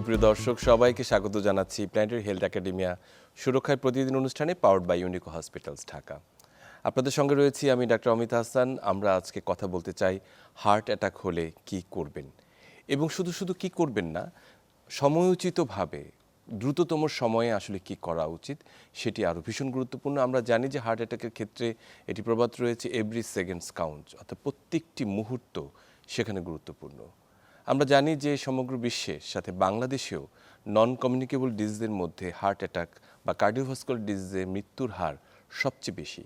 সুপ্রিয় দর্শক, সবাইকে স্বাগত জানাচ্ছি প্ল্যানেটারি হেলথ একাডেমিয়া সুরক্ষায় প্রতিদিন অনুষ্ঠানে powered by Unico hospitals Dhaka. আপনাদের সঙ্গে রয়েছি আমি ডাক্তার অমিত হাসান। আমরা আজকে কথা বলতে চাই হার্ট অ্যাটাক হলে কি করবেন? এবং শুধু শুধু কি করবেন না, সময়োচিতভাবে, দ্রুততম সময়ে আসলে কি করা উচিত, সেটি আরও ভীষণ গুরুত্বপূর্ণ। আমরা জানি যে হার্ট অ্যাটাকের ক্ষেত্রে এটি প্রবাদ রয়েছে এভরি সেকেন্ডস কাউন্ট অর্থাৎ প্রত্যেকটি মুহূর্ত সেখানে গুরুত্বপূর্ণ। আমরা জানি যে সমগ্র বিশ্বের সাথে বাংলাদেশেও নন কমিউনিকেবল ডিজিজের মধ্যে হার্ট অ্যাটাক বা কার্ডিওভাস্কুলার ডিজিজে মৃত্যুর হার সবচেয়ে বেশি।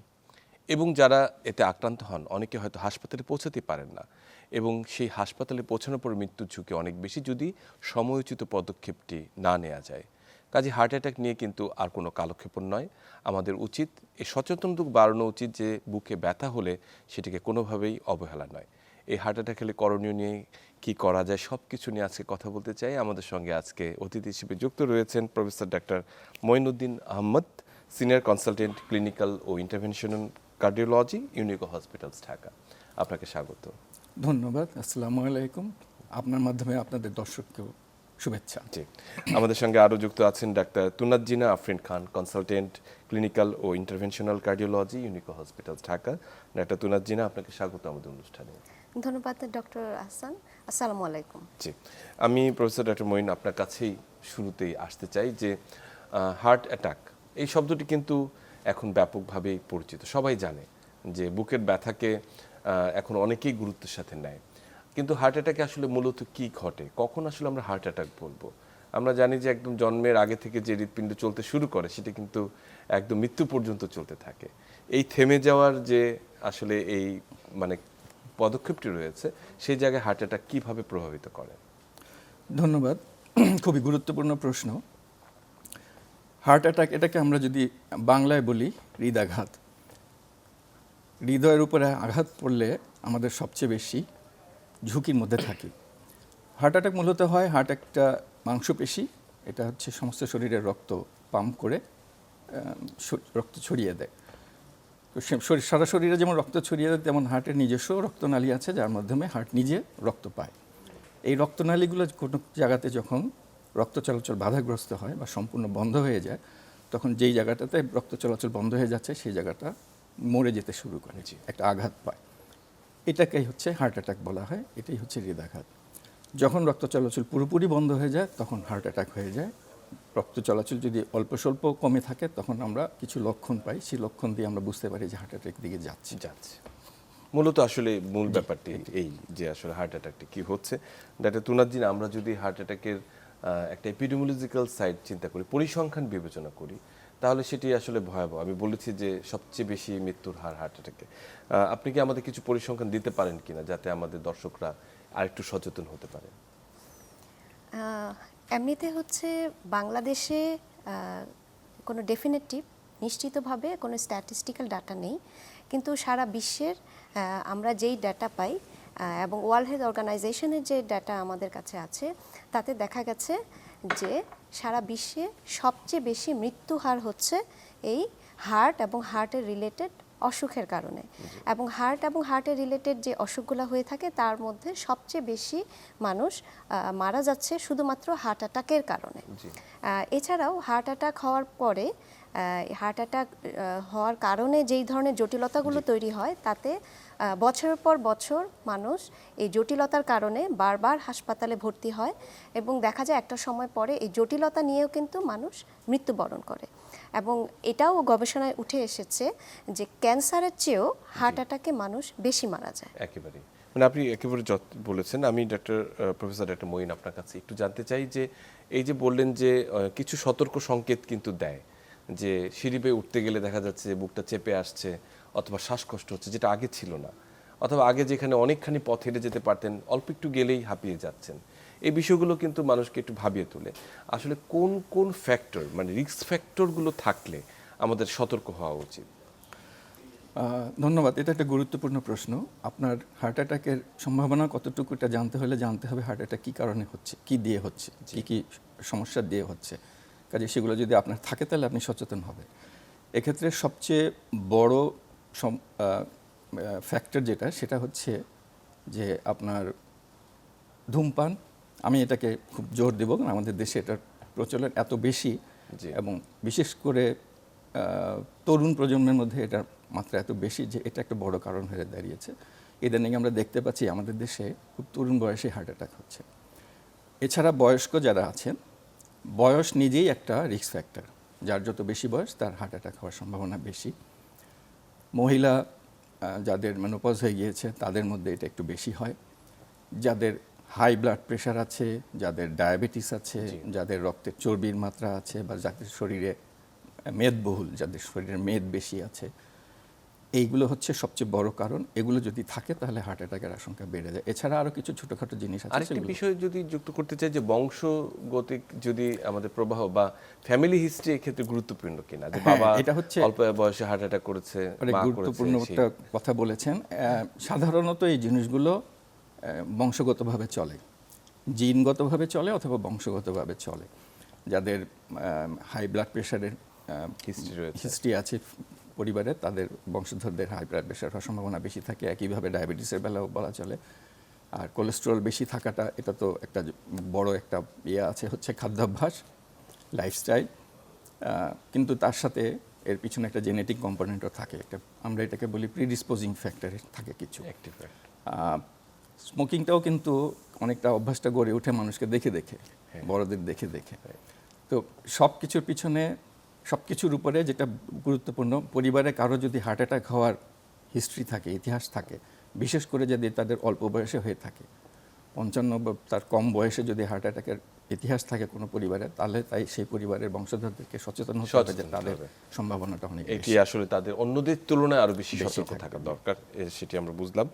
এবং যারা এতে আক্রান্ত হন, অনেকে হয়তো হাসপাতালে পৌঁছাতে পারেন না। এবং সেই হাসপাতালে পৌঁছানোর পর মৃত্যুর ঝুঁকি অনেক বেশি যদি সময়োচিত পদক্ষেপটি না নেওয়া যায়। কাজে হার্ট অ্যাটাক নিয়ে কিন্তু আর কোনো কালক্ষেপণ নয়। আমাদের উচিত, এই সচেতনতা বাড়ানো উচিত যে বুকে ব্যথা হলে সেটিকে কোনোভাবেই অবহেলা নয়। এই হার্ট অ্যাটাক হলে করণীয় নিয়ে কি করা যায় সব কিছু নিয়ে আজকে কথা বলতে চাই। আমাদের সঙ্গে আজকে অতিথি হিসেবে যুক্ত রয়েছেন professor doctor Moinuddin Ahmed senior consultant clinical ও interventional cardiology Unico hospitals Dhaka. আপনাকে স্বাগত। ধন্যবাদ আসসালামু আলাইকুম। আপনার মাধ্যমে আপনাদের দর্শককেও শুভেচ্ছা। জি। আমাদের সঙ্গে আরও যুক্ত আছেন doctor Tunazzina Afrin Khan consultant clinical ও interventional cardiology Unico hospitals Dhaka. Doctor Tunazzina আপনাকে স্বাগত আমাদের অনুষ্ঠানে। ধন্যবাদ ডক্টর আহসান। আসসালামু আলাইকুম। জি। আমি প্রফেসর ডক্টর মঈন আপনার কাছেই শুরুতেই আসতে চাই যে হার্ট অ্যাটাক, এই শব্দটি কিন্তু এখন ব্যাপকভাবেই পরিচিত। সবাই জানে যে বুকের ব্যথাকে এখন অনেকেই গুরুত্বের সাথে নেয়। কিন্তু হার্ট অ্যাটাকে আসলে মূলত কি ঘটে? কখন আসলে আমরা হার্ট অ্যাটাক বলব? আমরা জানি যে একদম জন্মের আগে থেকে যে হৃৎপিণ্ড চলতে শুরু করে, সেটা কিন্তু একদম মৃত্যু পর্যন্ত চলতে থাকে। এই থেমে যাওয়ার যে আসলে এই মানে পদক্ষেপটি রয়েছে, সেই জায়গায় হার্ট অ্যাটাক কীভাবে প্রভাবিত করে? ধন্যবাদ। খুবই গুরুত্বপূর্ণ প্রশ্ন। হার্ট অ্যাটাক এটাকে আমরা যদি বাংলায় বলি হৃদাঘাত। হৃদয়ের উপরে আঘাত পড়লে আমাদের সবচেয়ে বেশি ঝুঁকির মধ্যে থাকি। হার্ট অ্যাটাক মূলত হয় হার্ট একটা মাংসপেশি, এটা হচ্ছে সমস্ত শরীরের রক্ত পাম্প করে রক্ত ছড়িয়ে দেয়। শরীর- সারা শরীরে যেমন রক্ত ছড়িয়ে দেয় তেমন হার্টের নিজস্ব রক্তনালী আছে যার মাধ্যমে হার্ট নিজে রক্ত পায়। এই রক্তনালীগুলো কোনো জায়গাতে যখন রক্ত চলাচল বাধাগ্রস্ত হয় বা সম্পূর্ণ বন্ধ হয়ে যায় তখন যেই জায়গাটাতে রক্ত চলাচল বন্ধ হয়ে যাচ্ছে সেই জায়গাটা মরে যেতে শুরু করে। একটা আঘাত পায়। এটাকেই হচ্ছে হার্ট অ্যাটাক বলা হয় এটাই হচ্ছে হৃদাঘাত। যখন রক্ত চলাচল পুরোপুরি বন্ধ হয়ে যায় তখন হার্ট অ্যাটাক হয়ে যায়। রক্ত চলাচল যদি অল্প স্বল্প কমে থাকে তখন আমরা কিছু লক্ষণ পাই। সেই লক্ষণ দিয়ে আমরা বুঝতে পারি যে হার্ট অ্যাটাক দিকে যাচ্ছি। যাচ্ছে। মূলত আসলে মূল ব্যাপারটি এই যে আসলে হার্ট অ্যাটাকটি কি হচ্ছে। ডাক্তার তুনাজ্জিন আমরা যদি হার্ট অ্যাটাকের একটা এপিডেমোলজিক্যাল সাইড চিন্তা করি পরিসংখ্যান বিবেচনা করি তাহলে সেটি আসলে ভয়াবহ। আমি বলেছি যে সবচেয়ে বেশি মৃত্যুর হার হার্ট অ্যাটাকে আপনি কি আমাদের কিছু পরিসংখ্যান দিতে পারেন কিনা যাতে আমাদের দর্শকরা আরেকটু সচেতন হতে পারে? এমনিতে হচ্ছে বাংলাদেশে কোনো ডেফিনেটিভ নিশ্চিতভাবে কোনো স্ট্যাটিস্টিক্যাল ডাটা নেই। কিন্তু সারা বিশ্বের আমরা যেই ডাটা পাই এবং ওয়ার্ল্ড হেলথ অর্গানাইজেশনের যে ডাটা আমাদের কাছে আছে, তাতে দেখা গেছে যে সারা বিশ্বে সবচেয়ে বেশি মৃত্যু হার হচ্ছে এই হার্ট এবং হার্টের রিলেটেড অসুখের কারণে। এবং হার্ট এবং হার্টের রিলেটেড যে অসুখগুলো হয়ে থাকে তার মধ্যে সবচেয়ে বেশি মানুষ মারা যাচ্ছে শুধুমাত্র হার্ট অ্যাটাকের কারণে। এছাড়াও হার্ট অ্যাটাক হওয়ার পরে হার্ট অ্যাটাক হওয়ার কারণে যেই ধরনের জটিলতাগুলো তৈরি হয় তাতে বছরের পর বছর মানুষ এই জটিলতার কারণে বারবার হাসপাতালে ভর্তি হয় এবং দেখা যায় একটা সময় পরে এই জটিলতা নিয়েও কিন্তু মানুষ মৃত্যুবরণ করে। এবং এটাও গবেষণায় উঠে এসেছে যে ক্যান্সারের চেয়েও হার্ট অ্যাটাকে মানুষ বেশি মারা যায়। একেবারে মানে আপনি একেবারে যত বলেছেন আমি ডক্টর প্রফেসর ডক্টর মঈন আপনার কাছে একটু জানতে চাই যে এই যে বললেন যে কিছু সতর্ক সংকেত কিন্তু দেয় যে সিঁড়ি বেয়ে উঠতে গেলে দেখা যাচ্ছে যে বুকটা চেপে আসছে অথবা শ্বাসকষ্ট হচ্ছে যেটা আগে ছিল না। অথবা আগে যেখানে অনেকখানি পথ হেঁটে যেতে পারতেন অল্প একটু গেলেই হাঁপিয়ে যাচ্ছেন। এই বিষয়গুলো কিন্তু মানুষকে একটু ভাবিয়ে তোলে। আসলে কোন কোন ফ্যাক্টর মানে রিস্ক ফ্যাক্টরগুলো থাকলে আমাদের সতর্ক হওয়া উচিত? ধন্যবাদ, এটা একটা গুরুত্বপূর্ণ প্রশ্ন। আপনার হার্ট অ্যাটাকের সম্ভাবনা কতটুকু এটা জানতে হলে জানতে হবে হার্ট অ্যাটাক কী কারণে হচ্ছে, কি দিয়ে হচ্ছে, কী কী সমস্যা দিয়ে হচ্ছে। কাজে সেগুলো যদি আপনার থাকে তাহলে আপনি সচেতন হবেন। এক্ষেত্রে সবচেয়ে বড় ফ্যাক্টর যেটা, সেটা হচ্ছে যে আপনার ধূমপান আমি এটাকে খুব জোর দেব কারণ আমাদের দেশে এটার প্রচলন এত বেশি। এবং বিশেষ করে তরুণ প্রজন্মের মধ্যে এটার মাত্রা এত বেশি যে এটা একটা বড় কারণ হয়ে দাঁড়িয়েছে। ইদানিং আমরা দেখতে পাচ্ছি আমাদের দেশে খুব তরুণ বয়সে হার্ট অ্যাটাক হচ্ছে। এছাড়া বয়স্ক যারা আছেন বয়স নিজেই একটা রিস্ক ফ্যাক্টর। যার যত বেশি বয়স তার হার্ট অ্যাটাক হওয়ার সম্ভাবনা বেশি। মহিলা যাদের মেনোপজ হয়ে গিয়েছে তাদের মধ্যে এটা একটু বেশি হয়। যাদের হাই ব্লাড প্রেশার আছে যাদের ডায়াবেটিস আছে যাদের রক্তে চর্বির মাত্রা আছে বা যাদের শরীরে মেদবহুল যাদের শরীরে মেদ বেশি আছে। এইগুলো হচ্ছে সবচেয়ে বড় কারণ। এগুলো যদি থাকে তাহলে হার্ট অ্যাটাকের আশঙ্কা বেড়ে যায়। এছাড়া আরও কিছু ছোটোখাটো জিনিস আছে আরেকটি বিষয় যদি যুক্ত করতে চাই যে বংশগতিক যদি আমাদের প্রবাহ বা ফ্যামিলি হিস্ট্রি ক্ষেত্রে গুরুত্বপূর্ণ কিনা যে হ্যাঁ, বাবা এটা হচ্ছে- অল্প বয়সে হার্ট অ্যাটাক করেছে অনেক গুরুত্বপূর্ণ একটা কথা বলেছেন। সাধারণত এই জিনিসগুলো বংশগতভাবে চলে জিনগতভাবে চলে অথবা বংশগতভাবে চলে। যাদের হাই ব্লাড প্রেশারের হিস্ট্রি আছে পরিবারে তাদের বংশধরদের হাই ব্লাড প্রেশার হওয়ার সম্ভাবনা বেশি থাকে একইভাবে ডায়াবেটিসের বেলাও বলা চলে। আর কোলেস্টেরল বেশি থাকাটা এটা তো একটা বড় একটা ইয়ে আছে হচ্ছে খাদ্যাভ্যাস লাইফস্টাইল কিন্তু তার সাথে এর পিছনে একটা জেনেটিক কম্পোনেন্টও থাকে। একটা আমরা এটাকে বলি প্রিডিসপোজিং ফ্যাক্টর থাকে কিছু। স্মোকিংটাও কিন্তু অনেকটা অভ্যাসটা গড়ে উঠে মানুষকে দেখে দেখে হ্যাঁ। বড়দের দেখে দেখে তো সব কিছুর পিছনে সব কিছুর উপরে যেটা গুরুত্বপূর্ণ পরিবারে কারও যদি হার্ট অ্যাটাক হওয়ার হিস্ট্রি থাকে ইতিহাস থাকে বিশেষ করে যদি তাদের অল্প বয়সে হয়ে থাকে পঞ্চান্ন বা তার কম বয়সে যদি হার্ট অ্যাটাকের ইতিহাস থাকে কোনো পরিবারে তাহলে তাই সেই পরিবারের বংশধরদেরকে সচেতন হতে হবে যে তাদের সম্ভাবনাটা অনেক এটি আসলে তাদের অন্যদের তুলনায় আরও বেশি সতর্ক। থাকা। দরকার সেটি আমরা বুঝলাম।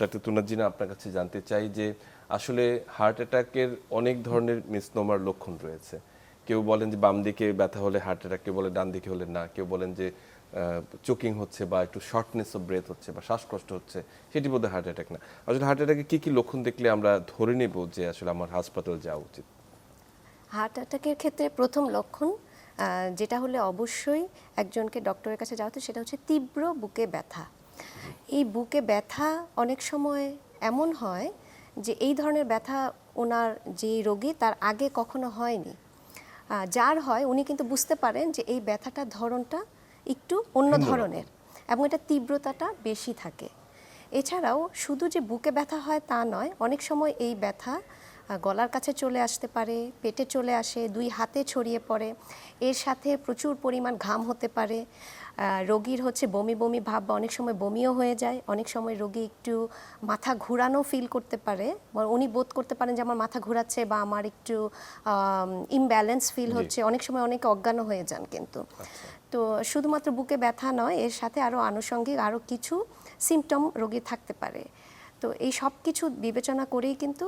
ডাক্তার তুনাজিনা আপনার কাছে জানতে চাই যে আসলে হার্ট অ্যাটাকের অনেক ধরনের মিসনোমার লক্ষণ রয়েছে। কেউ বলেন যে বাম দিকে ব্যথা হলে হার্ট অ্যাটাক কেউ বলে ডান দিকে হলে না কেউ বলেন যে চোকিং হচ্ছে বা একটু শর্টনেস অফ ব্রেথ হচ্ছে বা শ্বাসকষ্ট হচ্ছে সেটি বোধহয় হার্ট অ্যাটাক না। আসলে হার্ট অ্যাটাকে কী কী লক্ষণ দেখলে আমরা ধরে নেব যে আসলে আমার হাসপাতাল যাওয়া উচিত? হার্ট অ্যাটাকের ক্ষেত্রে প্রথম লক্ষণ যেটা হলে অবশ্যই একজনকে ডক্টরের কাছে যাওয়া সেটা হচ্ছে তীব্র বুকে ব্যথা। এই বুকে ব্যথা অনেক সময় এমন হয় যে এই ধরনের ব্যথা ওনার যে রোগী তার আগে কখনো হয়নি। যার হয় উনি কিন্তু বুঝতে পারেন যে এই ব্যথাটার ধরনটা একটু অন্য ধরনের এবং এটা তীব্রতাটা বেশি থাকে। এছাড়াও শুধু যে বুকে ব্যথা হয় তা নয় অনেক সময় এই ব্যথা গলার কাছে চলে আসতে পারে পেটে চলে আসে দুই হাতে ছড়িয়ে পড়ে। এর সাথে প্রচুর পরিমাণ ঘাম হতে পারে। রোগীর হচ্ছে বমি বমি ভাব বা অনেক সময় বমিও হয়ে যায়। অনেক সময় রোগী একটু মাথা ঘুরানো ফিল করতে পারে। উনি বোধ করতে পারেন যে আমার মাথা ঘোরাচ্ছে বা আমার একটু ইমব্যালেন্স ফিল হচ্ছে। অনেক সময় অনেকে অজ্ঞান হয়ে যান কিন্তু। তো শুধুমাত্র বুকে ব্যথা নয় এর সাথে আরও আনুষঙ্গিক আরও কিছু সিমটম রোগী থাকতে পারে। তো এই সব কিছু বিবেচনা করেই কিন্তু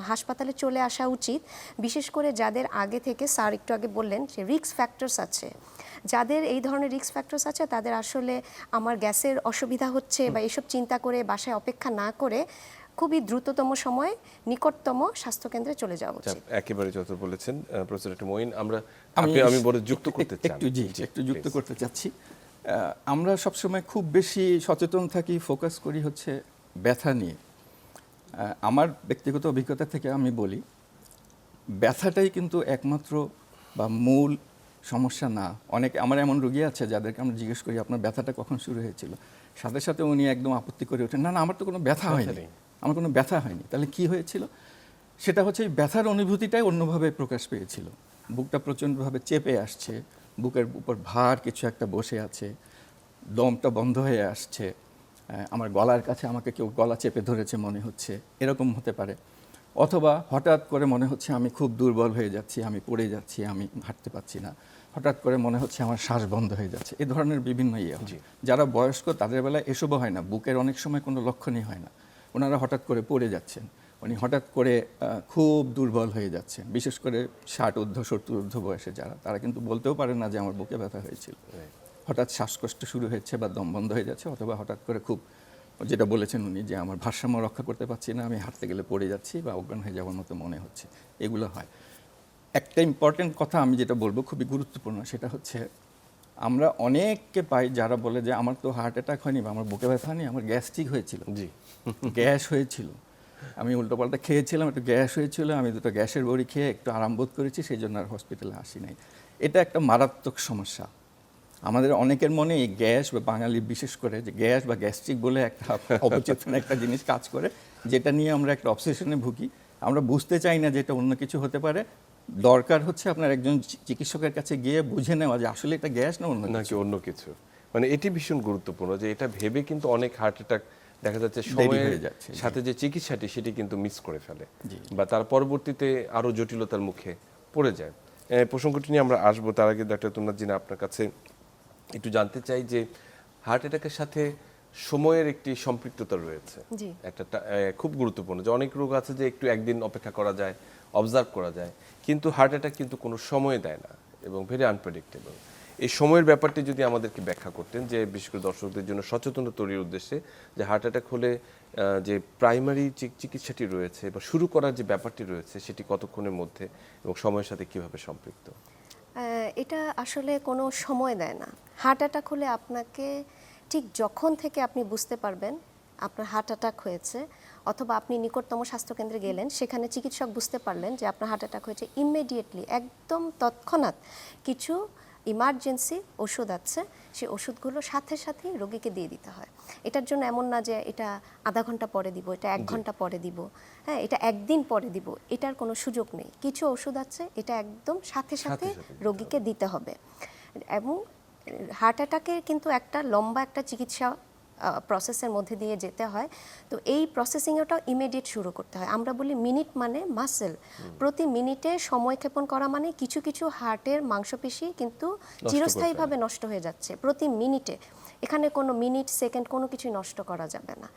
হাসপাতালে চলে আসা উচিত। বিশেষ করে যাদের আগে থেকে স্যার একটু আগে বললেন যে রিক্স ফ্যাক্টরস আছে। যাদের এই ধরনের রিক্স ফ্যাক্টরস আছে তাদের আসলে আমার গ্যাসের অসুবিধা হচ্ছে বা এসব চিন্তা করে বাসায় অপেক্ষা না করে খুবই দ্রুততম সময়ে নিকটতম স্বাস্থ্যকেন্দ্রে চলে যাওয়া উচিত। একেবারে যত বলেছেন প্রফেসর ডক্টর মঈন আমরা আপনি- আমি বড় যুক্ত করতে চাই একটু জি একটু যুক্ত করতে চাচ্ছি। আমরা সবসময় খুব বেশি সচেতন থাকি ফোকাস করি হচ্ছে ব্যথা নিয়ে। আমার ব্যক্তিগত অভিজ্ঞতা থেকে আমি বলি ব্যথাটাই কিন্তু একমাত্র বা মূল সমস্যা না। অনেক আমার এমন রোগী আছে যাদেরকে আমরা জিজ্ঞেস করি আপনার ব্যথাটা কখন শুরু হয়েছিল? সাথে সাথে উনি একদম আপত্তি করে ওঠেন না না আমার তো কোনো ব্যথা হয়নি। আমার কোনো ব্যথা হয়নি। তাহলে কি হয়েছিল? সেটা হচ্ছে এই ব্যথার অনুভূতিটাই অন্যভাবে প্রকাশ পেয়েছিল। বুকটা প্রচণ্ডভাবে চেপে আসছে বুকের উপর ভার কিছু একটা বসে আছে দমটা বন্ধ হয়ে আসছে। আমার গলার কাছে আমাকে কেউ গলা চেপে ধরেছে মনে হচ্ছে। এরকম হতে পারে। অথবা হঠাৎ করে মনে হচ্ছে আমি খুব দুর্বল হয়ে যাচ্ছি আমি পড়ে যাচ্ছি আমি হাঁটতে পারছি না। হঠাৎ করে মনে হচ্ছে আমার শ্বাস বন্ধ হয়ে যাচ্ছে। এ ধরনের বিভিন্ন ইয়ে। জি। যারা বয়স্ক তাদের বেলায় এসবও হয় না। বুকের অনেক সময় কোনো লক্ষণই হয় না। ওনারা হঠাৎ করে পড়ে যাচ্ছেন। উনি হঠাৎ করে খুব দুর্বল হয়ে যাচ্ছেন। বিশেষ করে ষাট ঊর্ধ্ব সত্তর ঊর্ধ্ব বয়সে যারা তারা কিন্তু বলতেও পারে না যে আমার বুকে ব্যথা হয়েছিল। হঠাৎ শ্বাসকষ্ট শুরু হয়েছে বা দম বন্ধ হয়ে যাচ্ছে অথবা হঠাৎ করে খুব যেটা বলেছেন উনি যে আমার ভারসাম্য রক্ষা করতে পারছি না আমি হাঁটতে গেলে পড়ে যাচ্ছি বা অজ্ঞান হয়ে যাওয়ার মতো মনে হচ্ছে। এগুলো হয়। একটা ইম্পর্টেন্ট কথা আমি যেটা বলব খুবই গুরুত্বপূর্ণ সেটা হচ্ছে আমরা অনেককে পাই যারা বলে যে আমার তো হার্ট অ্যাটাক হয়নি বা আমার বুকে ব্যথা নেই আমার গ্যাস্ট্রিক হয়েছিল। জি। গ্যাস হয়েছিল। আমি উল্টোপাল্টা খেয়েছিলাম একটু গ্যাস হয়েছিল আমি দুটো গ্যাসের বড়ি খেয়ে একটু আরাম বোধ করেছি সেই জন্য আর হসপিটালে আসি নাই। এটা একটা মারাত্মক সমস্যা। আমাদের অনেকের মনে এই গ্যাস বা বাঙালি বিশেষ করে যে গ্যাস বা গ্যাস্ট্রিক বলে একটা অবচেতন একটা জিনিস কাজ করে যেটা নিয়ে আমরা একটা অবসেশনে ভুগি। আমরা বুঝতে চাই না যে এটা অন্য কিছু হতে পারে। দরকার হচ্ছে আপনার একজন চিকিৎসকের কাছে গিয়ে বুঝে নেওয়া যে আসলে এটা গ্যাস না অন্য নাকি অন্য কিছু। মানে এটি ভীষণ গুরুত্বপূর্ণ যে এটা ভেবে কিন্তু অনেক হার্ট অ্যাটাক দেখা যাচ্ছে সময়ের হয়ে যাচ্ছে, সাথে যে চিকিৎসাটি সেটি কিন্তু মিস করে ফেলে। বা তার পরবর্তীতে আরও জটিলতার মুখে পড়ে যায়। প্রসঙ্গটি নিয়ে আমরা আসব। তার আগে ডাক্তার তুমনাথ জিনা আপনার কাছে একটু জানতে চাই যে হার্ট অ্যাটাকের সাথে সময়ের একটি সম্পৃক্ততা রয়েছে। একটা খুব গুরুত্বপূর্ণ যে অনেক রোগ আছে যে একটু একদিন অপেক্ষা করা যায় অবজার্ভ করা যায় কিন্তু হার্ট অ্যাটাক কিন্তু কোনো সময় দেয় না এবং ভেরি আনপ্রেডিক্টেবল এই সময়ের ব্যাপারটি যদি আমাদেরকে ব্যাখ্যা করতেন যে বিশেষ করে দর্শকদের জন্য সচেতনতা তৈরির উদ্দেশ্যে যে হার্ট অ্যাটাক হলে যে প্রাইমারি চিকিৎসাটি রয়েছে বা শুরু করার যে ব্যাপারটি রয়েছে সেটি কতক্ষণের মধ্যে এবং সময়ের সাথে কীভাবে সম্পৃক্ত? এটা আসলে কোনো সময় দেয় না। হার্ট অ্যাটাক হলে আপনাকে ঠিক যখন থেকে আপনি বুঝতে পারবেন আপনার হার্ট অ্যাটাক হয়েছে অথবা আপনি নিকটতম স্বাস্থ্যকেন্দ্রে গেলেন, সেখানে চিকিৎসক বুঝতে পারলেন যে আপনার হার্ট অ্যাটাক হয়েছে ইমিডিয়েটলি একদম তৎক্ষণাৎ কিছু ইমার্জেন্সি ওষুধ আছে সেই ওষুধগুলো সাথে সাথে রোগীকে দিয়ে দিতে হয়। এটার জন্য এমন না যে এটা আধা ঘণ্টা পরে দিব এটা এক ঘণ্টা পরে দিব। হ্যাঁ এটা একদিন পরে দিব এটার কোনো সুযোগ নেই। কিছু ওষুধ আছে এটা একদম সাথে সাথে সাথে রোগীকে দিতে হবে। এবং হার্ট অ্যাটাকের কিন্তু একটা লম্বা একটা চিকিৎসা প্রসেসের মধ্যে দিয়ে যেতে হয়। তো এই প্রসেসিংয়েটাও ইমিডিয়েট শুরু করতে হয়। আমরা বলি মিনিট মানে মাসেল প্রতি মিনিটে সময় ক্ষেপণ করা মানে কিছু কিছু হার্টের মাংসপেশি কিন্তু চিরস্থায়ীভাবে নষ্ট হয়ে যাচ্ছে। প্রতি মিনিটে এখানে কোনো মিনিট সেকেন্ড কোনো কিছু নষ্ট করা যাবে না।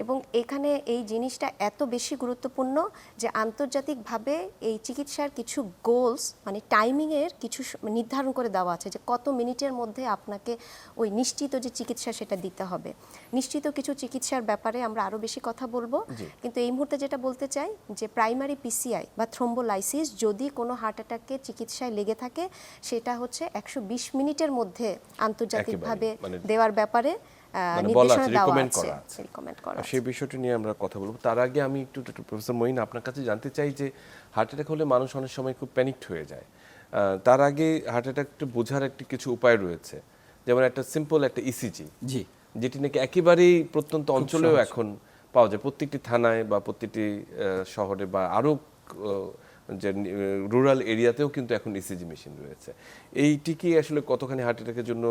এবং এখানে এই জিনিসটা এত বেশি গুরুত্বপূর্ণ যে আন্তর্জাতিকভাবে এই চিকিৎসার কিছু গোলস মানে টাইমিংয়ের কিছু নির্ধারণ করে দেওয়া আছে যে কত মিনিটের মধ্যে আপনাকে ওই নিশ্চিত যে চিকিৎসা সেটা দিতে হবে। নিশ্চিত কিছু চিকিৎসার ব্যাপারে আমরা আরও বেশি কথা বলব। কিন্তু এই মুহূর্তে যেটা বলতে চাই যে প্রাইমারি পিসিআই বা থ্রোম্বোলাইসিস যদি কোনো হার্ট অ্যাটাকের চিকিৎসায় লেগে থাকে সেটা হচ্ছে একশো বিশ মিনিটের মধ্যে আন্তর্জাতিকভাবে মানে- দেওয়ার ব্যাপারে নির্দেশনা দেওয়া আছে রিকমেন্ড করা সেই বিষয়টি নিয়ে আমরা কথা বলব। তার আগে আমি একটু একটু প্রফেসর মঈন আপনার কাছে জানতে চাই যে হার্ট অ্যাটাক হলে মানুষ অনেক সময় খুব প্যানিকড হয়ে যায়। আহ, তার আগে হার্ট অ্যাটাক বোঝার একটি কিছু উপায় রয়েছে। যেমন একটা সিম্পল একটা ইসিজি জি। যেটি নাকি একেবারেই প্রত্যন্ত অঞ্চলেও এখন পাওয়া যায়। প্রত্যেকটি থানায় বা প্রত্যেকটি আহ, শহরে বা আরও যে রুরাল এরিয়াতেও কিন্তু এখন ইসিজি মেশিন রয়েছে। এইটি আসলে কতখানি হার্ট অ্যাটাকের জন্য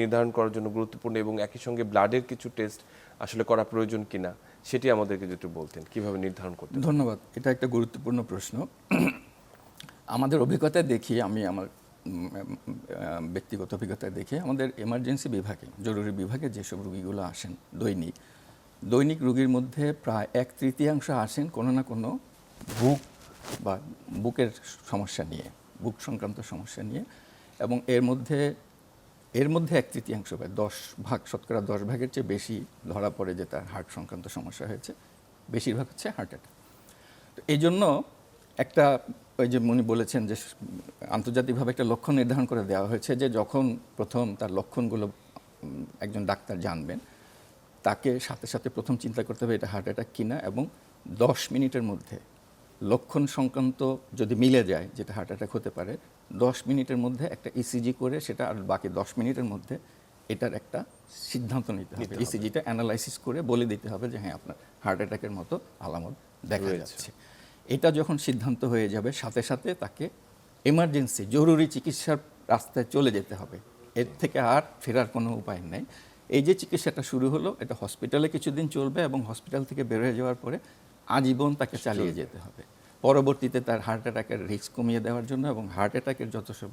নির্ধারণ করার জন্য গুরুত্বপূর্ণ এবং একই সঙ্গে ব্লাডের কিছু টেস্ট আসলে করা প্রয়োজন কিনা, সেটি আমাদেরকে যদি বলতেন, কীভাবে নির্ধারণ করতে ধন্যবাদ, এটা একটা গুরুত্বপূর্ণ প্রশ্ন। আমাদের অভিজ্ঞতায় দেখি, আমি আমার ব্যক্তিগত অভিজ্ঞতায় দেখি, আমাদের এমার্জেন্সি বিভাগে, জরুরি বিভাগে যেসব রুগীগুলো আসেন দৈনিক দৈনিক রুগীর মধ্যে প্রায় এক তৃতীয়াংশ আসেন কোনো না কোনো বুক বা বুকের সমস্যা নিয়ে, বুক সংক্রান্ত সমস্যা নিয়ে এবং এর মধ্যে এর মধ্যে এক তৃতীয়াংশ বা দশ ভাগ, শতকরা দশ ভাগের চেয়ে বেশি ধরা পড়ে যে তার হার্ট সংক্রান্ত সমস্যা হয়েছে। বেশিরভাগ হচ্ছে হার্ট অ্যাটাক। তো এই জন্য একটা, ওই যে উনি বলেছেন যে আন্তর্জাতিকভাবে একটা লক্ষ্য নির্ধারণ করে দেওয়া হয়েছে যে যখন প্রথম তার লক্ষণগুলো একজন ডাক্তার জানবেন, তাকে সাথে সাথে প্রথম চিন্তা করতে হবে এটা হার্ট অ্যাটাক কিনা এবং দশ মিনিটের মধ্যে লক্ষণ সংক্রান্ত যদি মিলে যায় যেটা হার্ট অ্যাটাক হতে পারে দশ মিনিটের মধ্যে একটা ইসিজি করে সেটা আর বাকি দশ মিনিটের মধ্যে এটার একটা সিদ্ধান্ত নিতে হবে। ইসিজিটা অ্যানালাইসিস করে বলে দিতে হবে যে হ্যাঁ আপনার হার্ট অ্যাটাকের মতো আলামত দেখা যাচ্ছে। এটা যখন সিদ্ধান্ত হয়ে যাবে সাথে সাথে তাকে এমার্জেন্সি জরুরি চিকিৎসার রাস্তায় চলে যেতে হবে। এর থেকে আর ফেরার কোনো উপায় নেই। এই যে চিকিৎসাটা শুরু হলো এটা হসপিটালে কিছুদিন চলবে এবং হসপিটাল থেকে বের হয়ে যাওয়ার পরে আজীবন তাকে চালিয়ে যেতে হবে। পরবর্তীতে তার হার্ট অ্যাটাকের রিস্ক কমিয়ে দেওয়ার জন্য এবং হার্ট অ্যাটাকের যত সব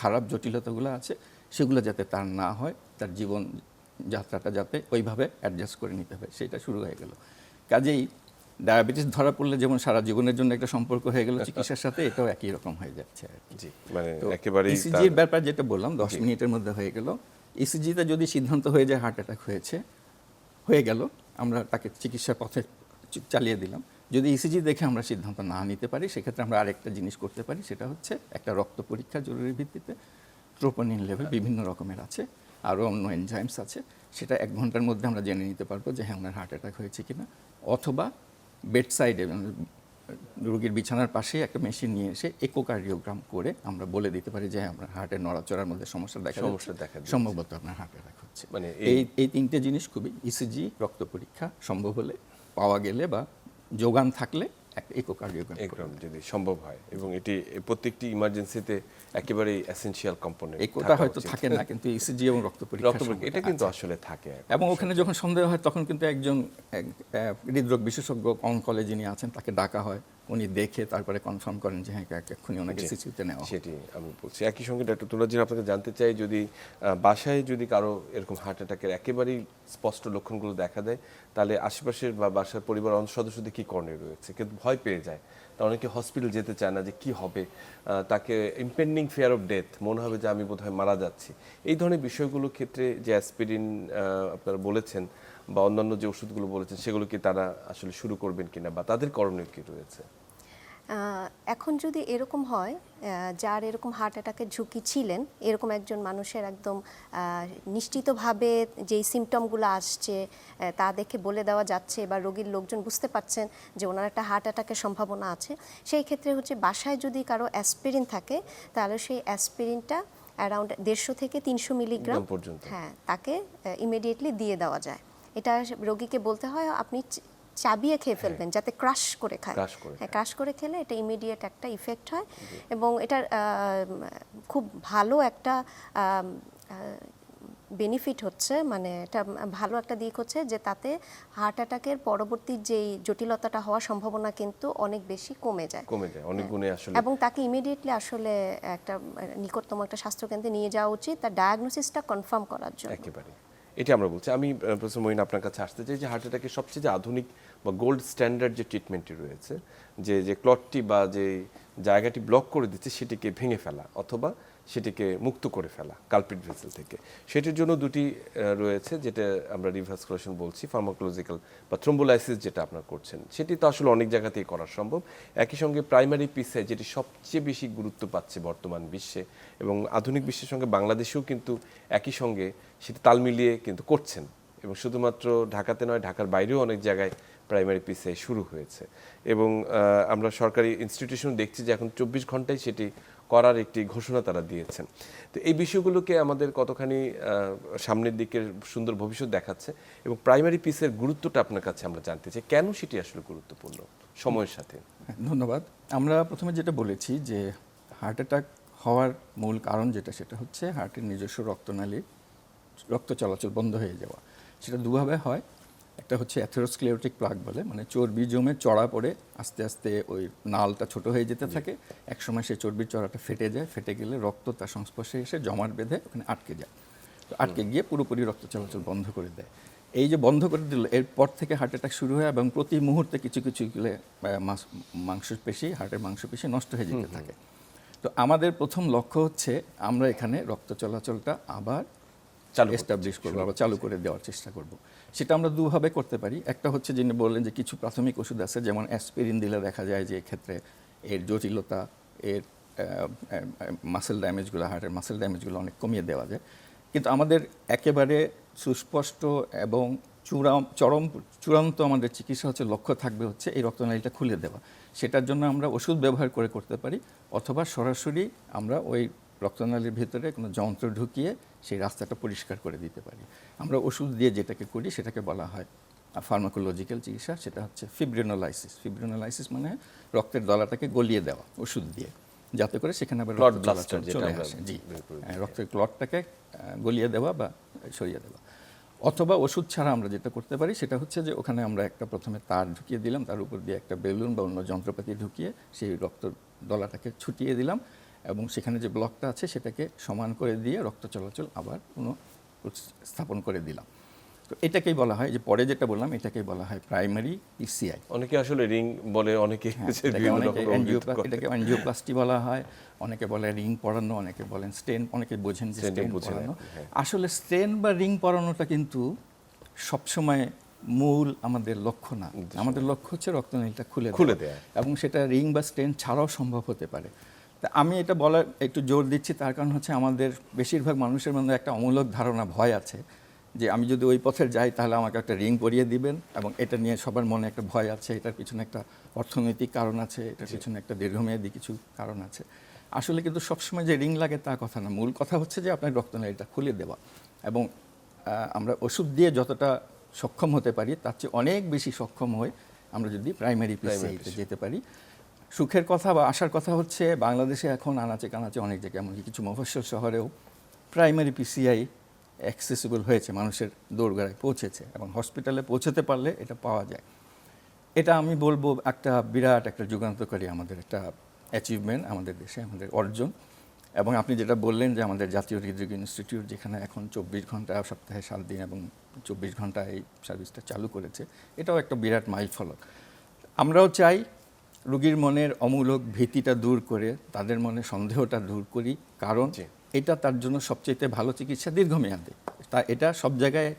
খারাপ জটিলতাগুলো আছে সেগুলো যাতে তার না হয় তার জীবন যাত্রাটা যাতে ওইভাবে অ্যাডজাস্ট করে নিতে হবে সেটা শুরু হয়ে গেল। কাজেই ডায়াবেটিস ধরা পড়লে যেমন সারা জীবনের জন্য একটা সম্পর্ক হয়ে গেল চিকিৎসার সাথে এটাও একই রকম হয়ে যাচ্ছে আর কি। জি মানে ইসিজির ব্যাপার যেটা বললাম দশ মিনিটের মধ্যে হয়ে গেল। ইসিজিতে যদি সিদ্ধান্ত হয়ে যায় হার্ট অ্যাটাক হয়েছে হয়ে গেল আমরা তাকে চিকিৎসার পথে চালিয়ে দিলাম। যদি ইসিজি দেখে আমরা সিদ্ধান্ত না নিতে পারি সেক্ষেত্রে আমরা আরেকটা জিনিস করতে পারি সেটা হচ্ছে একটা রক্ত পরীক্ষা জরুরি ভিত্তিতে। ট্রোপোনিন লেভেল বিভিন্ন রকমের আছে আরও অন্য এনজাইমস আছে। সেটা এক ঘণ্টার মধ্যে আমরা জেনে নিতে পারব যে হ্যাঁ আপনার হার্ট অ্যাটাক হয়েছে কিনা। অথবা বেড সাইডে রোগীর বিছানার পাশে একটা মেশিন নিয়ে এসে একোকার্ডিওগ্রাম করে আমরা বলে দিতে পারি যে হ্যাঁ, আপনার হার্টের নড়াচড়ার মধ্যে সমস্যা দেখা সমস্যা। দেখা সম্ভবত আপনার হার্ট অ্যাটাক হচ্ছে। মানে মানে এই এই তিনটে জিনিস খুবই ইসিজি রক্ত পরীক্ষা সম্ভব হলে পাওয়া গেলে বা যোগান থাকলে ইকোকার্ডিওগ্রাম যদি সম্ভব হয় এবং এটি প্রত্যেকটি ইমার্জেন্সিতে একেবারেই এসেনশিয়াল কম্পোনেন্ট একোটা হয়তো থাকে না কিন্তু ইসিজি এবং রক্ত পরীক্ষা এটা কিন্তু আসলে থাকে এবং ওখানে যখন সন্দেহ হয় তখন কিন্তু একজন এক, হৃদরোগ বিশেষজ্ঞ অনকলে যিনি আছেন তাকে ডাকা হয়। উনি দেখে তারপরে কনফার্ম করেন যে হ্যাঁ এক্ষুনি ওনাকে। সিসিউতে নেওয়া। সেটি আমি বলছি একই সঙ্গে ডক্টর তুলাজির আপনাকে জানতে চাই যদি বাসায় যদি কারও এরকম হার্ট অ্যাটাকের একেবারেই স্পষ্ট লক্ষণগুলো দেখা দেয় তাহলে আশেপাশের বা বাসার পরিবার অন্য সদস্যদের কী করণীয় রয়েছে কিন্তু ভয় পেয়ে যায় তা অনেকে হসপিটাল যেতে চায় না যে কি হবে তাকে ইম্পেন্ডিং ফেয়ার অফ ডেথ মনে হবে যে আমি বোধহয় মারা যাচ্ছি এই ধরনের বিষয়গুলোর ক্ষেত্রে যে অ্যাসপিরিন আপনারা বলেছেন বা অন্যান্য যে ওষুধগুলো বলেছেন সেগুলো কি তারা আসলে শুরু করবেন কিনা বা তাদের করণীয় কি রয়েছে এখন যদি এরকম হয় যার এরকম হার্ট অ্যাটাকের ঝুঁকি ছিলেন এরকম একজন মানুষের একদম নিশ্চিতভাবে যেই সিমটমগুলো আসছে তা দেখে বলে দেওয়া যাচ্ছে বা রোগীর লোকজন বুঝতে পারছেন যে ওনার একটা হার্ট অ্যাটাকের সম্ভাবনা আছে সেই ক্ষেত্রে হচ্ছে বাসায় যদি কারও অ্যাসপিরিন থাকে তাহলে সেই অ্যাসপিরিনটা অ্যারাউন্ড দেড়শো থেকে তিনশো মিলিগ্রাম পর্যন্ত। হ্যাঁ তাকে ইমিডিয়েটলি দিয়ে দেওয়া যায় এটা রোগীকে বলতে হয় আপনি চাবিয়ে খেয়ে ফেলবেন যাতে ক্রাশ করে খায়। হ্যাঁ ক্রাশ করে খেলে এটা ইমিডিয়েট একটা ইফেক্ট হয় এবং এটার খুব ভালো একটা বেনিফিট হচ্ছে। মানে এটা ভালো একটা দিক হচ্ছে যে তাতে হার্ট অ্যাটাকের পরবর্তী যেই জটিলতাটা হওয়ার সম্ভাবনা কিন্তু অনেক বেশি কমে যায়। কমে যায়। অনেক গুণে আসলে এবং তাকে ইমিডিয়েটলি আসলে একটা নিকটতম একটা স্বাস্থ্যকেন্দ্রে নিয়ে যাওয়া উচিত তার ডায়াগনোসিসটা কনফার্ম করার জন্য। একেবারে এটি আমরা বলছি। আমি প্রফেসর মঈন, আপনার কাছে আসতে চাই যে হার্ট অ্যাটাকের সবচেয়ে যে আধুনিক বা গোল্ড স্ট্যান্ডার্ড যে ট্রিটমেন্টটি রয়েছে, যে যে ক্লটটি বা যে জায়গাটি ব্লক করে দিচ্ছে, সেটিকে ভেঙে ফেলা অথবা সেটিকে মুক্ত করে ফেলা কালপিট ভেসেল থেকে। সেটির জন্য দুটি রয়েছে যেটা আমরা রিভার্সকুলেশন বলছি ফার্মাকোলজিক্যাল বা থ্রোম্বোলাইসিস যেটা আপনার করছেন। সেটি তো আসলে অনেক জায়গাতেই করা সম্ভব। একই সঙ্গে প্রাইমারি পিসে যেটি সবচেয়ে বেশি গুরুত্ব পাচ্ছে বর্তমান বিশ্বে এবং আধুনিক বিশ্বের সঙ্গে বাংলাদেশেও কিন্তু একই সঙ্গে সেটি তাল মিলিয়ে কিন্তু করছেন এবং শুধুমাত্র ঢাকাতে নয়, ঢাকার বাইরেও অনেক জায়গায় প্রাইমারি পিসে শুরু হয়েছে। এবং আমরা সরকারি ইনস্টিটিউশন দেখছি যে এখন চব্বিশ ঘন্টায় সেটি করার একটি ঘোষণা তারা দিয়েছেন। তো এই বিষয়গুলোকে আমাদের কতখানি সামনের দিকের সুন্দর ভবিষ্যৎ দেখাচ্ছে এবং প্রাইমারি পিসের গুরুত্বটা আপনার কাছে আমরা জানতে চাই কেন সেটি আসলে গুরুত্বপূর্ণ সময়ের সাথে? হ্যাঁ, ধন্যবাদ। আমরা প্রথমে যেটা বলেছি যে হার্ট অ্যাটাক হওয়ার মূল কারণ যেটা সেটা হচ্ছে হার্টের নিজস্ব রক্তনালী রক্ত চলাচল বন্ধ হয়ে যাওয়া। সেটা দুভাবে হয়। একটা হচ্ছে অ্যাথেরোস্ক্লেরোটিক প্লাগ বলে মানে চর্বি জমে চড়া পড়ে আস্তে আস্তে ওই নালটা ছোট হয়ে যেতে থাকে। একসময় সেই চর্বির চড়াটা ফেটে যায় ফেটে গেলে রক্ত তার সংস্পর্শে এসে জমাট বেঁধে ওখানে আটকে যায়। তো আটকে গিয়ে পুরোপুরি রক্ত চলাচল বন্ধ করে দেয়। এই যে বন্ধ করে দিল এরপর থেকে হার্ট অ্যাটাক শুরু হয় এবং প্রতি মুহূর্তে কিছু কিছু গুলো, মাংসপেশি হার্টের মাংসপেশি নষ্ট হয়ে যেতে থাকে। তো আমাদের প্রথম লক্ষ্য হচ্ছে আমরা এখানে রক্ত চলাচলটা আবার চালু এস্টাবলিশ করব আবার চালু করে দেওয়ার চেষ্টা করব। সেটা আমরা দুভাবে করতে পারি। একটা হচ্ছে যিনি বললেন যে কিছু প্রাথমিক ওষুধ আছে যেমন অ্যাসপিরিন দিলে দেখা যায় যে এক্ষেত্রে এর জটিলতা এর মাসেল ড্যামেজগুলো হার্টের মাসেল ড্যামেজগুলো অনেক কমিয়ে দেওয়া যায়। কিন্তু আমাদের একেবারে সুস্পষ্ট এবং চূড়াম চরম চূড়ান্ত আমাদের চিকিৎসা হচ্ছে লক্ষ্য থাকবে হচ্ছে এই রক্তনালীটা খুলে দেওয়া। সেটার জন্য আমরা ওষুধ ব্যবহার করে করতে পারি অথবা সরাসরি আমরা ওই রক্তনালীর ভিতরে কোনো যন্ত্র ঢুকিয়ে সেই রাস্তাটা পরিষ্কার করে দিতে পারি। আমরা ওষুধ দিয়ে যেটাকে করি সেটাকে বলা হয় ফার্মাকোলজিক্যাল চিকিৎসা সেটা হচ্ছে ফিব্রিনোলাইসিস ফিব্রিনোলাইসিস মানে রক্তের দলাটাকে গলিয়ে দেওয়া ওষুধ দিয়ে যাতে করে সেখানে আবার রক্ত চলাচল চলে আসে। জি। হ্যাঁ, রক্তের ক্লটটাকে গলিয়ে দেওয়া বা সরিয়ে দেওয়া। অথবা ওষুধ ছাড়া আমরা যেটা করতে পারি সেটা হচ্ছে যে ওখানে আমরা একটা প্রথমে তার ঢুকিয়ে দিলাম তার উপর দিয়ে একটা বেলুন বা অন্য যন্ত্রপাতি ঢুকিয়ে সেই রক্ত দলাটাকে ছুটিয়ে দিলাম। এবং সেখানে যে ব্লকটা আছে সেটাকে সমান করে দিয়ে রক্ত চলাচল আবার পুনঃ স্থাপন করে দিলাম তো এটাকেই বলা হয় যে পরে যেটা বললাম এটাকেই বলা হয় প্রাইমারি ইসিআই অনেকে আসলে রিং বলে অনেকে হ্যাঁ, এটাকে। অ্যানজিওপ্লাস্টি বলা হয় অনেকে বলে রিং পরানো অনেকে বলেন স্টেন অনেকে বোঝেন যে স্টেন পরানো হ্যাঁ। আসলে স্টেন বা রিং পরানোটা কিন্তু সবসময় মূল আমাদের লক্ষ্য না আমাদের লক্ষ্য হচ্ছে রক্তনালীটা খুলে খুলে দেওয়া। দেয়া। এবং সেটা রিং বা স্টেন ছাড়াও সম্ভব হতে পারে তা আমি এটা বলার একটু জোর দিচ্ছি তার কারণ হচ্ছে আমাদের বেশিরভাগ মানুষের মধ্যে একটা অমূলক ধারণা ভয় আছে যে আমি যদি ওই পথে যাই তাহলে আমাকে একটা রিং পরিয়ে দিবেন এবং এটা নিয়ে সবার মনে একটা ভয় আছে এটার পিছনে একটা অর্থনৈতিক কারণ আছে এটার পিছনে একটা দীর্ঘমেয়াদী কিছু কারণ আছে। আসলে কিন্তু সবসময় যে রিং লাগে তা কথা না মূল কথা হচ্ছে যে আপনার রক্তনালীটা খুলে দেওয়া এবং আমরা ওষুধ দিয়ে যতটা সক্ষম হতে পারি তার চেয়ে অনেক বেশি সক্ষম হই আমরা যদি প্রাইমারি পিসিআইতে যেতে পারি। সুখের কথা বা আশার কথা হচ্ছে, বাংলাদেশে এখন আনাচে কানাচে অনেক জায়গায়, এমনকি কিছু মফস্বল শহরেও প্রাইমারি পিসিআই অ্যাক্সেসিবল হয়েছে, মানুষের দৌড়গড়ায় পৌঁছেছে এবং হসপিটালে পৌঁছতে পারলে এটা পাওয়া যায়। এটা আমি বলব একটা বিরাট একটা যুগান্তকারী আমাদের একটা অ্যাচিভমেন্ট আমাদের দেশে, আমাদের অর্জন। এবং আপনি যেটা বললেন যে আমাদের জাতীয় হৃদরোগ ইনস্টিটিউট যেখানে এখন চব্বিশ ঘণ্টা সপ্তাহে সাত দিন এবং চব্বিশ ঘণ্টা এই সার্ভিসটা চালু করেছে, এটাও একটা বিরাট মাইল ফলক আমরাও চাই রোগীর মনের অমূলক ভীতিটা দূর করে তাদের মনে সন্দেহটা দূর করি কারণ এটা তার জন্য সবচেয়ে ভালো চিকিৎসা দীর্ঘমেয়াদে। তা এটা সব জায়গায়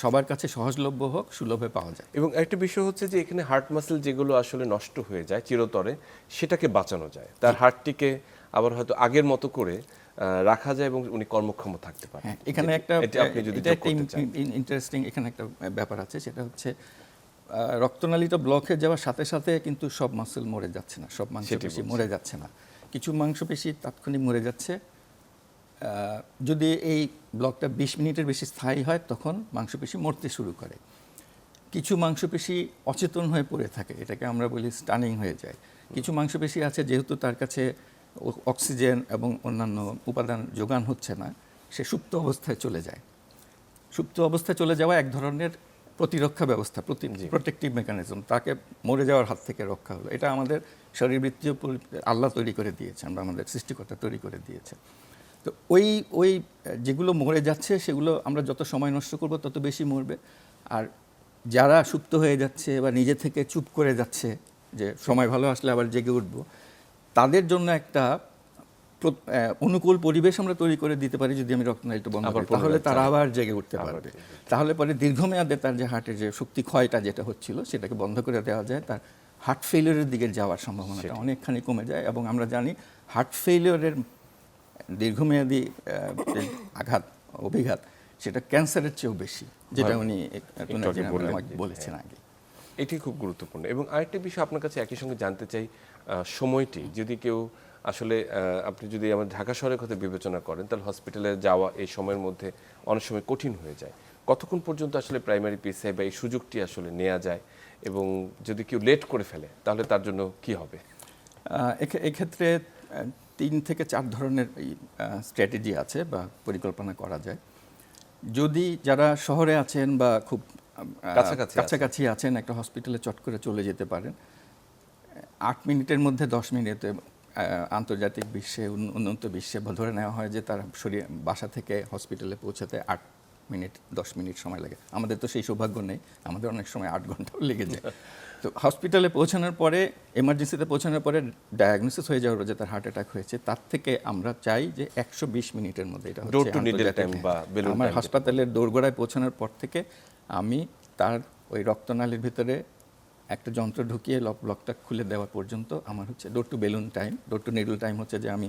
সবার কাছে সহজলভ্য হোক সুলভে পাওয়া যায়। এবং একটা বিষয় হচ্ছে যে এখানে হার্ট মাসেল যেগুলো আসলে নষ্ট হয়ে যায় চিরতরে সেটাকে বাঁচানো যায়। তার হার্টটিকে আবার হয়তো আগের মতো করে রাখা যায় এবং উনি কর্মক্ষম থাকতে পারেন। হ্যাঁ এখানে একটা আপনি যদি ইন্টারেস্টিং এখানে একটা ব্যাপার আছে সেটা হচ্ছে রক্তনালীটা ব্লক হয়ে যাওয়ার সাথে সাথে কিন্তু সব মাসেল মরে যাচ্ছে না সব মাংসপেশি। মরে যাচ্ছে না। কিছু মাংসপেশি তাৎক্ষণিক মরে যাচ্ছে। যদি এই ব্লকটা বিশ মিনিটের বেশি স্থায়ী হয় তখন মাংসপেশি মরতে শুরু করে। কিছু মাংসপেশি অচেতন হয়ে পড়ে থাকে এটাকে আমরা বলি স্টানিং হয়ে যায়। কিছু মাংসপেশি আছে যেহেতু তার কাছে অক্সিজেন এবং অন্যান্য উপাদান যোগান হচ্ছে না সে সুপ্ত অবস্থায় চলে যায়। সুপ্ত অবস্থায় চলে যাওয়া এক ধরনের প্রতিরক্ষা ব্যবস্থা প্রতি প্রোটেক্টিভ মেকানিজম তাকে মরে যাওয়ার হাত থেকে রক্ষা হলো। এটা আমাদের শরীরবৃত্তীয় আল্লাহ তৈরি করে দিয়েছে আমরা আমাদের সৃষ্টিকর্তা তৈরি করে দিয়েছে। তো ওই ওই যেগুলো মরে যাচ্ছে সেগুলো আমরা যত সময় নষ্ট করব তত বেশি মরবে। আর যারা সুপ্ত হয়ে যাচ্ছে বা নিজে থেকে চুপ করে যাচ্ছে যে সময় ভালো আসলে আবার জেগে উঠব তাদের জন্য একটা অনুকূল পরিবেশ আমরা তৈরি করে দিতে পারি যদি আমি রক্তনালীটা বন্ধ করি তাহলে তারা আবার জেগে উঠতে পারবে। তাহলে পরে দীর্ঘমেয়াদে তার যে হার্টের যে শক্তি ক্ষয়টা যেটা হচ্ছিল সেটাকে বন্ধ করে দেওয়া যায়। তার হার্ট ফেলিওরের দিকে যাওয়ার সম্ভাবনাটা অনেকখানি কমে যায় এবং আমরা জানি হার্ট ফেলিওরের দীর্ঘমেয়াদী আঘাত অভিঘাত সেটা ক্যান্সারের চেয়েও বেশি যেটা উনি বলেছেন হ্যাঁ। আগে। এটি খুব গুরুত্বপূর্ণ। এবং আরেকটি বিষয় আপনার কাছে একই সঙ্গে জানতে চাই আহ, সময়টি। যদি কেউ আসলে আপনি যদি আমাদের ঢাকা শহরের কথা বিবেচনা করেন তাহলে হসপিটালে যাওয়া এই সময়ের মধ্যে অনেক সময় কঠিন হয়ে যায়। কতক্ষণ পর্যন্ত আসলে প্রাইমারি পিসিআই বা এই সুযোগটি আসলে নেওয়া যায় এবং যদি কেউ লেট করে ফেলে তাহলে তার জন্য কি হবে? এক্ষেত্রে তিন থেকে চার ধরনের স্ট্র্যাটেজি আছে বা পরিকল্পনা করা যায়। যদি যারা শহরে আছেন বা খুব কাছাকাছি আছেন। কাছাকাছি আছেন একটা হসপিটালে চট করে চলে যেতে পারেন আট মিনিটের মধ্যে দশ মিনিটে আন্তর্জাতিক বিশ্বে উন্নত বিশ্বে ধরে নেওয়া হয় যে তার শরীর বাসা থেকে হসপিটালে পৌঁছাতে আট মিনিট দশ মিনিট সময় লাগে। আমাদের তো সেই সৌভাগ্য নেই আমাদের অনেক সময় আট ঘন্টাও লেগে যায়। তো হসপিটালে পৌঁছানোর পরে এমার্জেন্সিতে পৌঁছানোর পরে ডায়াগনোসিস হয়ে যাওয়ার যে তার হার্ট অ্যাটাক হয়েছে তার থেকে আমরা চাই যে একশো বিশ মিনিটের মধ্যে এটা balloon আমার হাসপাতালের দোরগোড়ায় পৌঁছানোর পর থেকে আমি তার ওই রক্তনালীর ভিতরে একটা যন্ত্র ঢুকিয়ে লক ব্লকটা খুলে দেওয়া পর্যন্ত আমার হচ্ছে door to balloon time door to needle time হচ্ছে যে আমি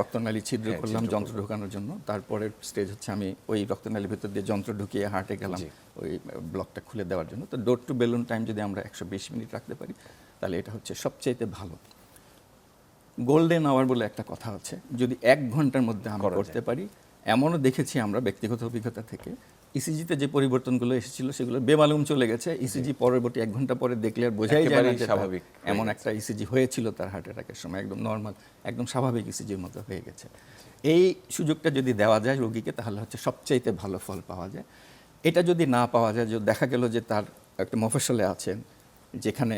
রক্তনালী ছিদ্র হ্যাঁ, করলাম যন্ত্র ঢোকানোর জন্য। তারপরের স্টেজ হচ্ছে আমি ওই রক্তনালীর ভিতর দিয়ে যন্ত্র ঢুকিয়ে হার্টে গেলাম ওই ব্লকটা খুলে দেওয়ার জন্য। তো ডোর টু বেলুন টাইম যদি আমরা একশো বিশ মিনিট রাখতে পারি তাহলে এটা হচ্ছে সবচাইতে ভালো। গোল্ডেন আওয়ার বলে একটা কথা আছে। যদি এক ঘণ্টার মধ্যে আমরা করা করতে পারি এমনও দেখেছি আমরা ব্যক্তিগত অভিজ্ঞতা থেকে ইসিজিতে যে পরিবর্তনগুলো এসেছিল সেগুলো বেমালুম চলে গেছে। ইসিজি পরবর্তী এক ঘণ্টা পরে দেখলে আর বোঝাই যায় না স্বাভাবিক এমন একটা ইসিজি হয়েছিল তার হার্ট অ্যাটাকের সময় একদম নর্মাল একদম স্বাভাবিক ইসিজির মতো হয়ে গেছে। এই সুযোগটা যদি দেওয়া যায় রোগীকে তাহলে হচ্ছে সবচাইতে ভালো ফল পাওয়া যায়। এটা যদি না পাওয়া যায় দেখা গেল যে তার একটা মফসলে আছেন যেখানে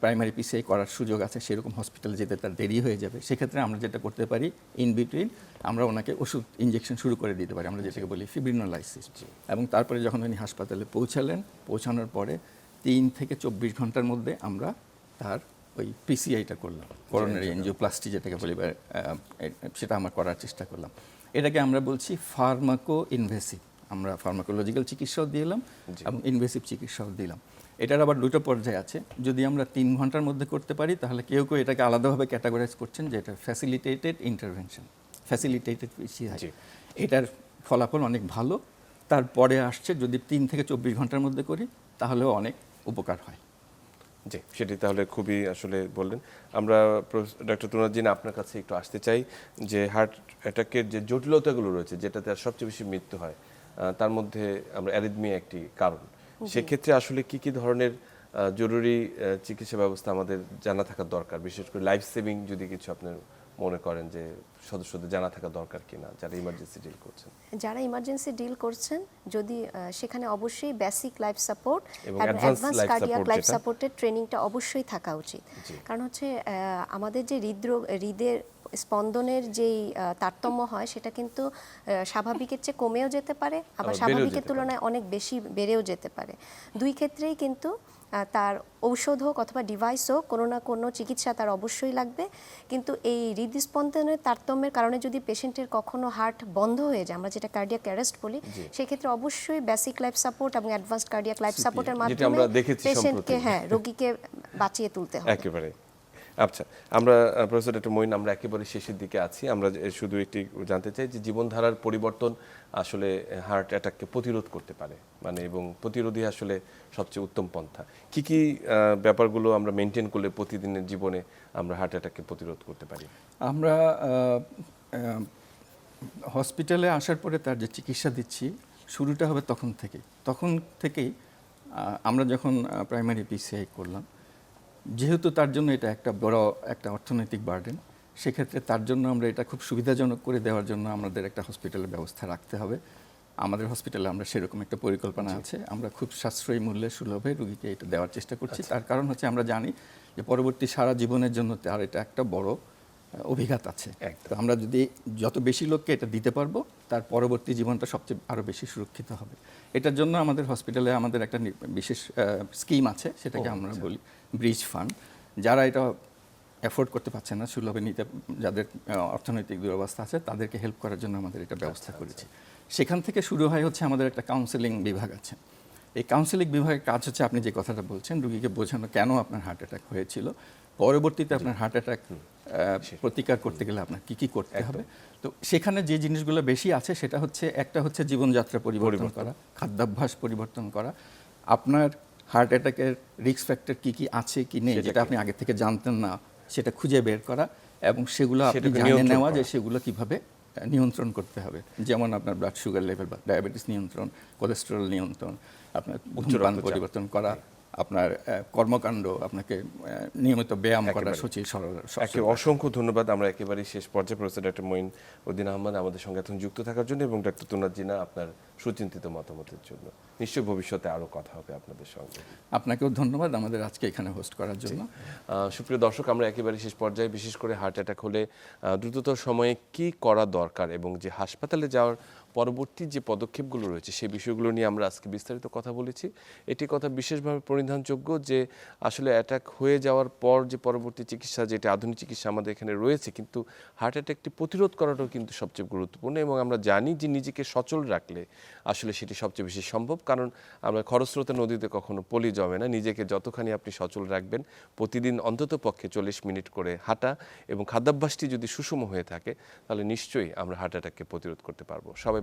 প্রাইমারি পিসিআই করার সুযোগ আছে সেরকম হসপিটালে যেতে তার দেরি হয়ে যাবে। সেক্ষেত্রে আমরা যেটা করতে পারি ইন বিটুইন আমরা ওনাকে ওষুধ ইঞ্জেকশন শুরু করে দিতে পারি আমরা যেটাকে বলি ফিব্রিনোলাইসিস এবং তারপরে যখন উনি হাসপাতালে পৌঁছালেন পৌঁছানোর পরে তিন থেকে চব্বিশ ঘণ্টার মধ্যে আমরা তার ওই পিসিআইটা করলাম করোনারি এনজিওপ্লাস্টি যেটাকে বলি সেটা আমরা করার চেষ্টা করলাম। এটাকে আমরা বলছি ফার্মাকো ইনভেসিভ আমরা ফার্মাকোলজিক্যাল চিকিৎসাও দিলাম এবং ইনভেসিভ চিকিৎসাও দিলাম। এটার আবার দুটো পর্যায়ে আছে। যদি আমরা তিন ঘণ্টার মধ্যে করতে পারি তাহলে কেউ কেউ এটাকে আলাদাভাবে ক্যাটাগরাইজ করছেন যে এটা ফ্যাসিলিটেটেড ইন্টারভেনশন ফ্যাসিলিটেটেড পিসিআই। এটার ফলাফল অনেক ভালো। তারপরে আসছে যদি তিন থেকে চব্বিশ ঘণ্টার মধ্যে করি তাহলেও অনেক উপকার হয়। জি সেটি তাহলে খুবই আসলে বললেন। আমরা ডক্টর তুনাজিন আপনার কাছে একটু আসতে চাই যে হার্ট অ্যাটাকের যে জটিলতাগুলো রয়েছে যেটাতে আর সবচেয়ে বেশি মৃত্যু হয় তার মধ্যে আমরা অ্যারিদমিয়া একটি কারণ। সেক্ষেত্রে আসলে কি কি ধরনের জরুরি চিকিৎসা ব্যবস্থা আমাদের জানা থাকা দরকার? বিশেষ করে লাইফ সেভিং যদি কিছু আপনি মনে করেন যে সদস্যদের জানা থাকা দরকার কিনা যারা ইমার্জেন্সি ডিল করছেন? যারা ইমার্জেন্সি ডিল করছেন যদি সেখানে অবশ্যই বেসিক লাইফ সাপোর্ট এবং অ্যাডভান্স কার্ডিয়াক লাইফ সাপোর্টের ট্রেনিংটা অবশ্যই থাকা উচিত। কারণ হচ্ছে আমাদের যে হৃদরোগ হৃদের স্পন্দনের যেই তারতম্য হয় সেটা কিন্তু স্বাভাবিকের চেয়ে কমেও যেতে পারে আবার আবার স্বাভাবিকের তুলনায় অনেক বেশি বেড়েও যেতে পারে। দুই ক্ষেত্রেই কিন্তু তার ঔষধ হোক অথবা ডিভাইস হোক কোনো না কোনো চিকিৎসা তার অবশ্যই লাগবে। কিন্তু এই হৃদস্পন্দনের তারতম্যের কারণে যদি পেশেন্টের কখনো হার্ট বন্ধ হয়ে যায় আমরা যেটা কার্ডিয়াক অ্যারেস্ট বলি সেক্ষেত্রে অবশ্যই বেসিক লাইফ সাপোর্ট এবং অ্যাডভান্সড কার্ডিয়াক লাইফ সাপোর্টের মাধ্যমে পেশেন্টকে হ্যাঁ রোগীকে বাঁচিয়ে তুলতে হবে। একেবারে। আচ্ছা আমরা প্রফেসর ডক্টর মইন আমরা একেবারে শেষের দিকে আছি। আমরা শুধু একটি জানতে চাই যে, জীবনধারার পরিবর্তন আসলে হার্ট অ্যাটাককে প্রতিরোধ করতে পারে মানে এবং প্রতিরোধী আসলে সবচেয়ে উত্তম পন্থা। কি কি ব্যাপারগুলো আমরা মেনটেন করলে প্রতিদিনের জীবনে আমরা হার্ট অ্যাটাককে প্রতিরোধ করতে পারি? আমরা হসপিটালে আসার পরে তার যে চিকিৎসা দিচ্ছি, শুরুটা হবে তখন থেকে তখন থেকেই আমরা যখন প্রাইমারি পিসিআই করলাম যেহেতু তার জন্য এটা একটা বড় একটা অর্থনৈতিক বার্ডেন সেক্ষেত্রে তার জন্য আমরা এটা খুব সুবিধাজনক করে দেওয়ার জন্য আমাদের একটা হসপিটালের ব্যবস্থা রাখতে হবে। আমাদের হসপিটালে আমরা সেরকম একটা পরিকল্পনা আছে। আমরা খুব সাশ্রয়ী মূল্যে সুলভে রুগীকে এটা দেওয়ার চেষ্টা করছি। তার কারণ হচ্ছে আমরা জানি যে পরবর্তী সারা জীবনের জন্য তার এটা একটা বড় অভিঘাত আছে। তো আমরা যদি যত বেশি লোককে এটা দিতে পারব তার পরবর্তী জীবনটা সবচেয়ে আরও বেশি সুরক্ষিত হবে। এটার জন্য আমাদের হসপিটালে আমাদের একটা বিশেষ স্কিম আছে সেটাকে আমরা বলি। ব্রিজ ফান্ড যারা এটা অ্যাফোর্ড করতে পারছে না সুলভে নিতে যাদের অর্থনৈতিক দুরবস্থা আছে তাদেরকে হেল্প করার জন্য আমাদের এটা ব্যবস্থা করেছি। সেখান থেকে শুরু হয় হচ্ছে আমাদের একটা কাউন্সেলিং বিভাগ আছে। এই কাউন্সেলিং বিভাগের কাজ হচ্ছে আপনি যে কথাটা বলছেন রুগীকে বোঝানো কেন আপনার হার্ট অ্যাটাক হয়েছিল পরবর্তীতে আপনার হার্ট অ্যাটাক প্রতিকার করতে গেলে আপনার কী কী করতে হবে? তো সেখানে যে জিনিসগুলো বেশি আছে সেটা হচ্ছে একটা হচ্ছে জীবনযাত্রা পরিবর্তন। করা খাদ্যাভ্যাস পরিবর্তন করা। আপনার হার্ট অ্যাটাকের রিস্ক ফ্যাক্টর কী কী আছে কি নেই যেটা আপনি আগে থেকে জানতেন না সেটা খুঁজে বের করা এবং সেগুলো আপনি জানিয়ে নেওয়া যে সেগুলো কীভাবে নিয়ন্ত্রণ করতে হবে। যেমন আপনার ব্লাড সুগার লেভেল বা ডায়াবেটিস নিয়ন্ত্রণ কোলেস্ট্রল নিয়ন্ত্রণ আপনার পরিবর্তন করা আপনার কর্মকাণ্ড আপনাকে নিয়মিত ব্যায়াম করা। সচিল অসংখ্য ধন্যবাদ। আমরা একেবারে শেষ পর্যায়ে প্রফেসর ডক্টর মঈন উদ্দিন আহমদ আমাদের সঙ্গে এখন যুক্ত থাকার জন্য এবং ডক্টর তুনাজ জিনা আপনার সুচিন্তিত মতামতের জন্য। নিশ্চয়ই ভবিষ্যতে আরও কথা হবে আপনাদের সঙ্গে। আপনাকেও ধন্যবাদ আমাদের আজকে এখানে হোস্ট করার জন্য। সুপ্রিয় দর্শক আমরা একেবারে শেষ পর্যায়ে বিশেষ করে হার্ট অ্যাটাক হলে দ্রুততর সময়ে কি করা দরকার এবং যে হাসপাতালে যাওয়ার পরবর্তী যে পদক্ষেপগুলো রয়েছে, সেই বিষয়গুলো নিয়ে আমরা আজকে বিস্তারিত কথা বলেছি। এটি কথা বিশেষভাবে পরিধানযোগ্য যে, আসলে অ্যাটাক হয়ে যাওয়ার পর যে পরবর্তী চিকিৎসা, যেটা আধুনিক চিকিৎসা আমাদের এখানে রয়েছে, কিন্তু হার্ট অ্যাটাকটি প্রতিরোধ করাটাও কিন্তু সবচেয়ে গুরুত্বপূর্ণ এবং আমরা জানি যে, নিজেকে সচল রাখলে আসলে সেটি সবচেয়ে বেশি সম্ভব। কারণ আমরা খরস্রোতা নদীতে কখনো পলি জমে না। নিজেকে যতখানি আপনি সচল রাখবেন, প্রতিদিন অন্তত পক্ষে চল্লিশ মিনিট করে হাঁটা এবং খাদ্যাভ্যাসটি যদি সুষম হয়ে থাকে, তাহলে নিশ্চয়ই আমরা হার্ট অ্যাটাককে প্রতিরোধ করতে পারব। সবাই